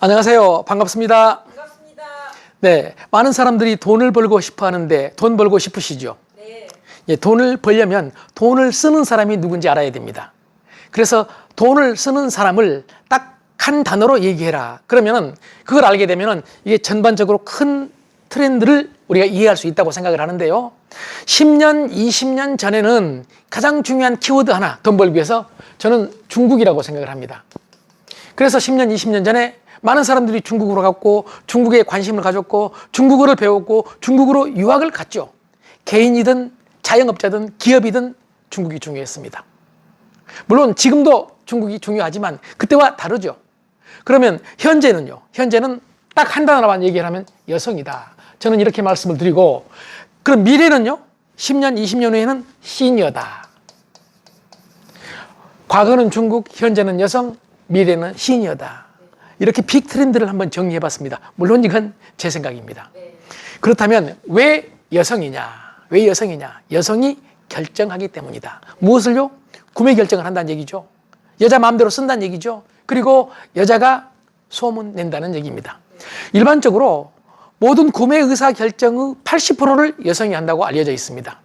안녕하세요. 반갑습니다. 반갑습니다. 네. 많은 사람들이 돈을 벌고 싶어 하는데 돈 벌고 싶으시죠? 네. 예, 돈을 벌려면 돈을 쓰는 사람이 누군지 알아야 됩니다. 그래서 돈을 쓰는 사람을 딱 한 단어로 얘기해라. 그러면은 그걸 알게 되면은 이게 전반적으로 큰 트렌드를 우리가 이해할 수 있다고 생각을 하는데요. 10년, 20년 전에는 가장 중요한 키워드 하나 돈 벌기 위해서 저는 중국이라고 생각을 합니다. 그래서 10년, 20년 전에 많은 사람들이 중국으로 갔고 중국에 관심을 가졌고 중국어를 배웠고 중국으로 유학을 갔죠. 개인이든 자영업자든 기업이든 중국이 중요했습니다. 물론 지금도 중국이 중요하지만 그때와 다르죠. 그러면 현재는요. 현재는 딱 한 단어만 얘기를 하면 여성이다. 저는 이렇게 말씀을 드리고 그럼 미래는요. 10년, 20년 후에는 시니어다. 과거는 중국, 현재는 여성, 미래는 시니어다. 이렇게 빅 트렌드를 한번 정리해 봤습니다. 물론 이건 제 생각입니다. 네. 그렇다면 왜 여성이냐? 왜 여성이냐? 여성이 결정하기 때문이다. 무엇을요? 구매 결정을 한다는 얘기죠. 여자 마음대로 쓴다는 얘기죠. 그리고 여자가 소문 낸다는 얘기입니다. 일반적으로 모든 구매 의사 결정의 80%를 여성이 한다고 알려져 있습니다.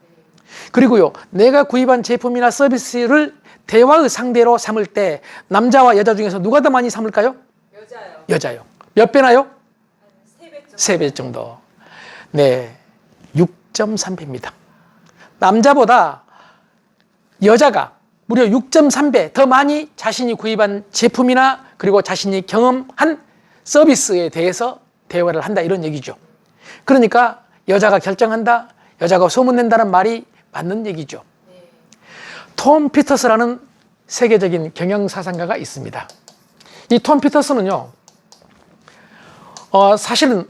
그리고요, 내가 구입한 제품이나 서비스를 대화의 상대로 삼을 때 남자와 여자 중에서 누가 더 많이 삼을까요? 여자요. 여자요. 몇 배나요? 세배 정도. 세배 정도. 네. 6.3배입니다. 남자보다 여자가 무려 6.3배 더 많이 자신이 구입한 제품이나 그리고 자신이 경험한 서비스에 대해서 대화를 한다 이런 얘기죠. 그러니까 여자가 결정한다, 여자가 소문낸다는 말이 맞는 얘기죠. 톰 피터스라는 세계적인 경영 사상가가 있습니다. 이 톰 피터스는요, 어, 사실은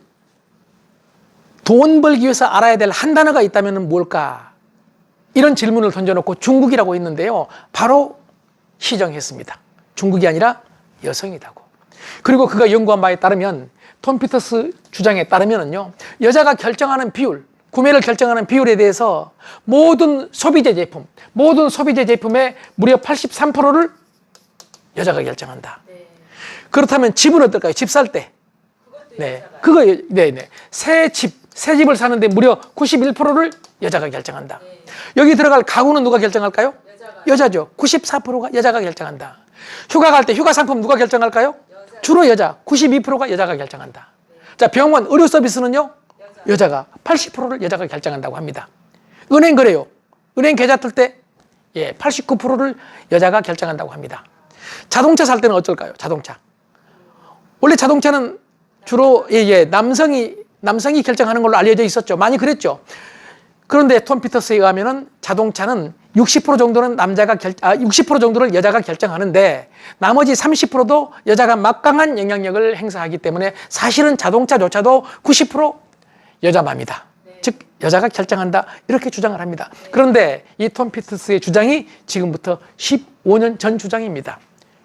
돈 벌기 위해서 알아야 될 한 단어가 있다면 뭘까? 이런 질문을 던져놓고 중국이라고 했는데요. 바로 시정했습니다. 중국이 아니라 여성이라고. 그리고 그가 연구한 바에 따르면 톰 피터스 주장에 따르면요. 여자가 결정하는 비율, 구매를 결정하는 비율에 대해서 모든 소비재 제품, 모든 소비재 제품의 무려 83%를 여자가 결정한다. 네. 그렇다면 집은 어떨까요? 집 살 때. 네. 그거, 네, 네. 새 집, 새 집을 사는데 무려 91%를 여자가 결정한다. 네. 여기 들어갈 가구는 누가 결정할까요? 여자죠. 94%가 여자가 결정한다. 휴가 갈 때 휴가 상품 누가 결정할까요? 주로 여자. 92%가 여자가 결정한다. 자, 병원 의료 서비스는요? 여자. 여자가 80%를 여자가 결정한다고 합니다. 은행 그래요. 은행 계좌 틀 때 예, 89%를 여자가 결정한다고 합니다. 자동차 살 때는 어쩔까요? 자동차. 원래 자동차는 주로 예, 예, 남성이 남성이 결정하는 걸로 알려져 있었죠. 많이 그랬죠. 그런데 톰 피터스에 의하면은 자동차는 60% 정도는 남자가 결, 아, 60% 정도를 여자가 결정하는데 나머지 30%도 여자가 막강한 영향력을 행사하기 때문에 사실은 자동차조차도 90% 여자 맘이다. 즉 여자가 결정한다 이렇게 주장을 합니다. 그런데 이 톰 피터스의 주장이 지금부터 15년 전 주장입니다.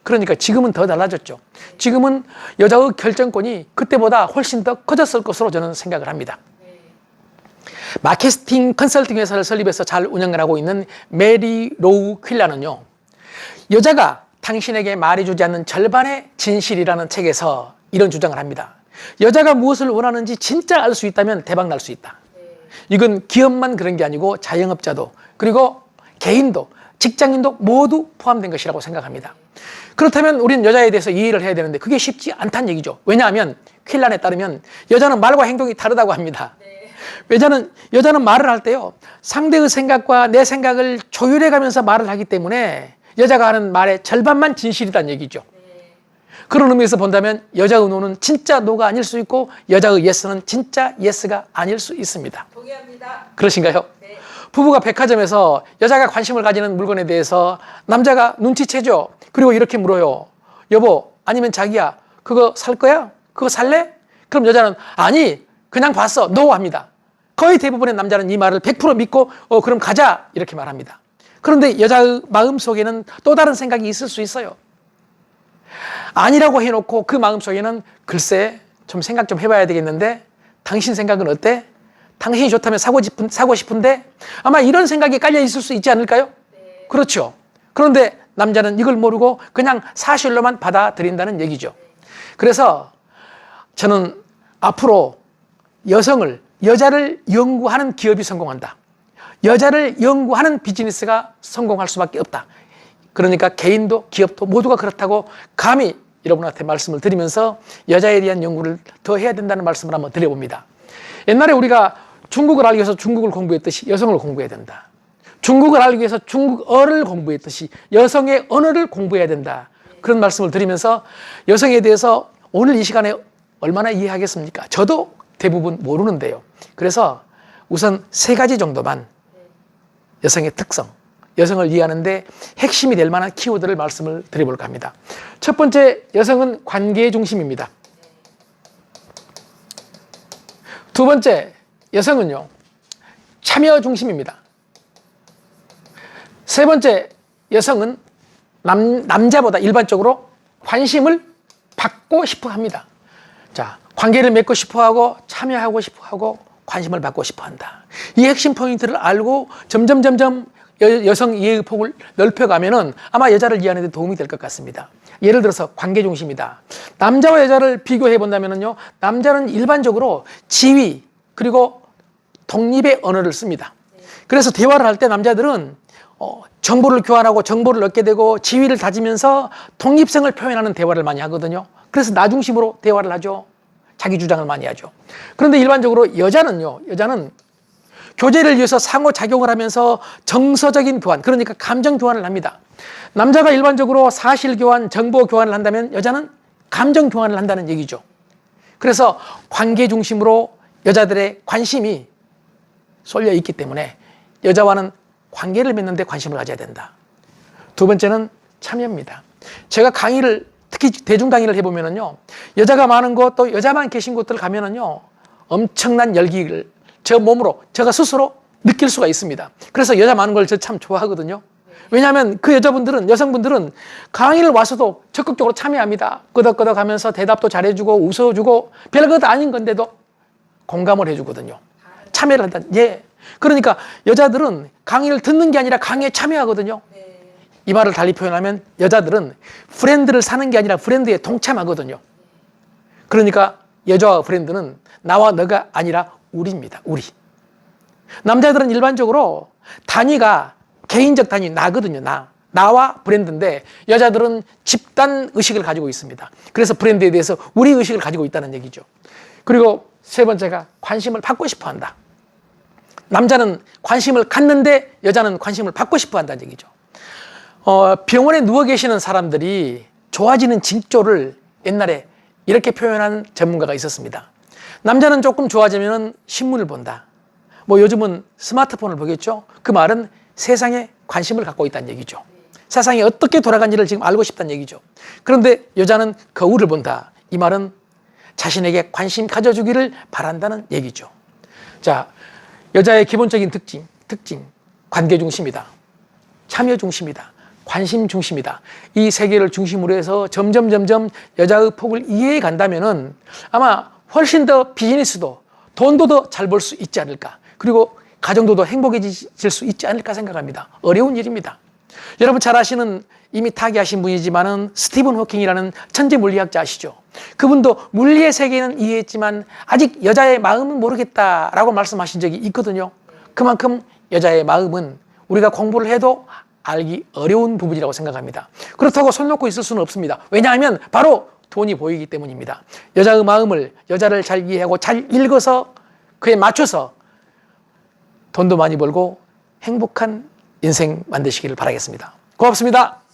그러니까 지금은 더 달라졌죠. 지금은 여자의 결정권이 그때보다 훨씬 더 커졌을 것으로 저는 생각을 합니다. 마케팅 컨설팅 회사를 설립해서 잘 운영을 하고 있는 메리 로우 퀼라는요. 여자가 당신에게 말해주지 않는 절반의 진실이라는 책에서 이런 주장을 합니다. 여자가 무엇을 원하는지 진짜 알 수 있다면 대박 날 수 있다. 이건 기업만 그런 게 아니고 자영업자도 그리고 개인도 직장인도 모두 포함된 것이라고 생각합니다. 그렇다면 우리는 여자에 대해서 이해를 해야 되는데 그게 쉽지 않다는 얘기죠. 왜냐하면 퀼란에 따르면 여자는 말과 행동이 다르다고 합니다. 여자는 여자는 말을 할 때요 상대의 생각과 내 생각을 조율해 가면서 말을 하기 때문에 여자가 하는 말의 절반만 진실이란 얘기죠. 그런 의미에서 본다면 여자의 노는 진짜 노가 아닐 수 있고 여자의 예스는 진짜 예스가 아닐 수 있습니다. 동의합니다. 그러신가요? 네. 부부가 백화점에서 여자가 관심을 가지는 물건에 대해서 남자가 눈치채죠. 그리고 이렇게 물어요. 여보, 아니면 자기야, 그거 살 거야? 그거 살래? 그럼 여자는 아니, 그냥 봤어. 노 합니다. 거의 대부분의 남자는 이 말을 100% 믿고 어, 그럼 가자. 이렇게 말합니다. 그런데 여자의 마음 속에는 또 다른 생각이 있을 수 있어요. 아니라고 해놓고 그 마음 속에는 글쎄 좀 생각 좀 해봐야 되겠는데 당신 생각은 어때? 당신이 좋다면 사고 싶은 사고 싶은데 아마 이런 생각이 깔려 있을 수 있지 않을까요? 그렇죠. 그런데 남자는 이걸 모르고 그냥 사실로만 받아들인다는 얘기죠. 그래서 저는 앞으로 여성을, 여자를 연구하는 기업이 성공한다. 여자를 연구하는 비즈니스가 성공할 수밖에 없다. 그러니까 개인도 기업도 모두가 그렇다고 감히 여러분한테 말씀을 드리면서 여자에 대한 연구를 더 해야 된다는 말씀을 한번 드려봅니다. 옛날에 우리가 중국을 알기 위해서 중국을 공부했듯이 여성을 공부해야 된다. 중국을 알기 위해서 중국어를 공부했듯이 여성의 언어를 공부해야 된다. 그런 말씀을 드리면서 여성에 대해서 오늘 이 시간에 얼마나 이해하겠습니까? 저도 대부분 모르는데요. 그래서 우선 세 가지 정도만 여성의 특성, 여성을 이해하는데 핵심이 될 만한 키워드를 말씀을 드려볼까 합니다. 첫 번째, 여성은 관계의 중심입니다. 두 번째, 여성은요, 참여 중심입니다. 세 번째, 여성은 남, 남자보다 일반적으로 관심을 받고 싶어 합니다. 자, 관계를 맺고 싶어 하고, 참여하고 싶어 하고, 관심을 받고 싶어 한다. 이 핵심 포인트를 알고 점점, 점점 여, 성 이해의 폭을 넓혀가면은 아마 여자를 이해하는 데 도움이 될 것 같습니다. 예를 들어서 관계 중심이다. 남자와 여자를 비교해 본다면은요, 남자는 일반적으로 지위, 그리고 독립의 언어를 씁니다. 그래서 대화를 할 때 남자들은 어, 정보를 교환하고 정보를 얻게 되고 지위를 다지면서 독립성을 표현하는 대화를 많이 하거든요. 그래서 나 중심으로 대화를 하죠. 자기 주장을 많이 하죠. 그런데 일반적으로 여자는요, 여자는 교제를 위해서 상호작용을 하면서 정서적인 교환, 그러니까 감정 교환을 합니다. 남자가 일반적으로 사실 교환, 정보 교환을 한다면 여자는 감정 교환을 한다는 얘기죠. 그래서 관계 중심으로 여자들의 관심이 쏠려 있기 때문에 여자와는 관계를 맺는데 관심을 가져야 된다. 두 번째는 참여입니다. 제가 강의를 특히 대중 강의를 해보면은요 여자가 많은 곳 또 여자만 계신 곳들 가면은요 엄청난 열기를 저 몸으로 제가 스스로 느낄 수가 있습니다. 그래서 여자 많은 걸 저 참 좋아하거든요. 왜냐하면 그 여자분들은 여성분들은 강의를 와서도 적극적으로 참여합니다. 끄덕끄덕 하면서 대답도 잘해주고 웃어주고 별것 아닌 건데도 공감을 해주거든요. 참여를 한다. 예. 그러니까 여자들은 강의를 듣는 게 아니라 강의에 참여하거든요. 이 말을 달리 표현하면 여자들은 브랜드를 사는 게 아니라 브랜드에 동참하거든요. 그러니까 여자와 브랜드는 나와 너가 아니라 우리입니다. 우리. 남자들은 일반적으로 단위가 개인적 단위 나거든요. 나. 나와 브랜드인데 여자들은 집단 의식을 가지고 있습니다. 그래서 브랜드에 대해서 우리 의식을 가지고 있다는 얘기죠. 그리고 세 번째가 관심을 받고 싶어 한다. 남자는 관심을 갖는데 여자는 관심을 받고 싶어 한다는 얘기죠. 어, 병원에 누워 계시는 사람들이 좋아지는 징조를 옛날에 이렇게 표현한 전문가가 있었습니다. 남자는 조금 좋아지면 신문을 본다. 뭐 요즘은 스마트폰을 보겠죠. 그 말은 세상에 관심을 갖고 있다는 얘기죠. 세상이 어떻게 돌아간지를 지금 알고 싶다는 얘기죠. 그런데 여자는 거울을 본다. 이 말은 자신에게 관심 가져주기를 바란다는 얘기죠. 자, 여자의 기본적인 특징, 특징, 관계 중심이다. 참여 중심이다. 관심 중심이다. 이 세 개를 중심으로 해서 점점 점점 여자의 폭을 이해해 간다면은 아마 훨씬 더 비즈니스도 돈도 더 잘 벌 수 있지 않을까. 그리고 가정도 더 행복해질 수 있지 않을까 생각합니다. 어려운 일입니다. 여러분 잘 아시는 이미 타계하신 분이지만은 스티븐 호킹이라는 천재 물리학자 아시죠? 그분도 물리의 세계는 이해했지만 아직 여자의 마음은 모르겠다라고 말씀하신 적이 있거든요. 그만큼 여자의 마음은 우리가 공부를 해도 알기 어려운 부분이라고 생각합니다. 그렇다고 손 놓고 있을 수는 없습니다. 왜냐하면 바로 돈이 보이기 때문입니다. 여자의 마음을 여자를 잘 이해하고 잘 읽어서 그에 맞춰서 돈도 많이 벌고 행복한 인생 만드시기를 바라겠습니다. 고맙습니다.